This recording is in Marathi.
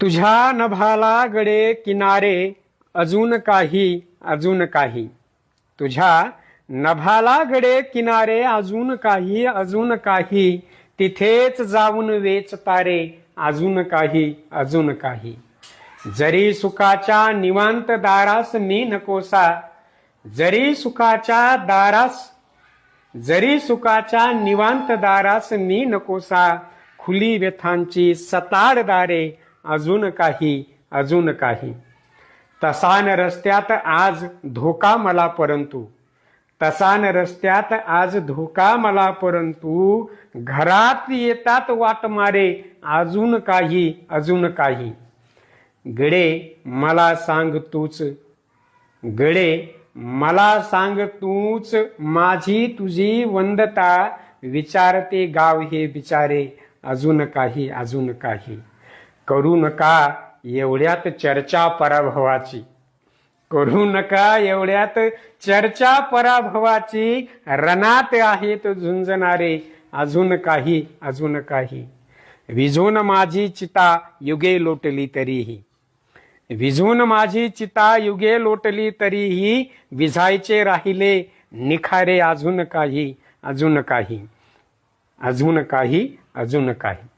तुझ्या नभाला गडे किनारे अजून काही अजून काही. तुझ्या नभाला गडे किनारे अजून काही अजून काही. तिथेच जाऊन वेच तारे अजून काही अजून काही. जरी सुखाच्या निवांत दारास मी नकोसा जरी सुखाच्या दारास जरी सुखाच्या निवांत दारास मी नकोसा खुली व्यथांची सताड दारे अजून काही अजून काही. तसान रस्त्यात आज धोका मला परंतु. तसान रस्त्यात आज धोका मला परंतु. घरात येतात वाट मारे अजून काही अजून काही. गडे मला सांग तूच. गडे मला सांग तूच माझी तुझी वंदता. विचारते गाव हे बिचारे अजून काही अजून काही. करू नका एवढ्यात चर्चा पराभवाची. करू नका एवढ्यात चर्चा पराभवाची. रणात आहेत झुंजणारे. अजून काही अजून काही. विझून माझी चिता युगे लोटली तरीही. विझून माझी चिता युगे लोटली तरीही विझायचे राहिले निखारे अजून काही अजून काही. अजून काही अजून काही.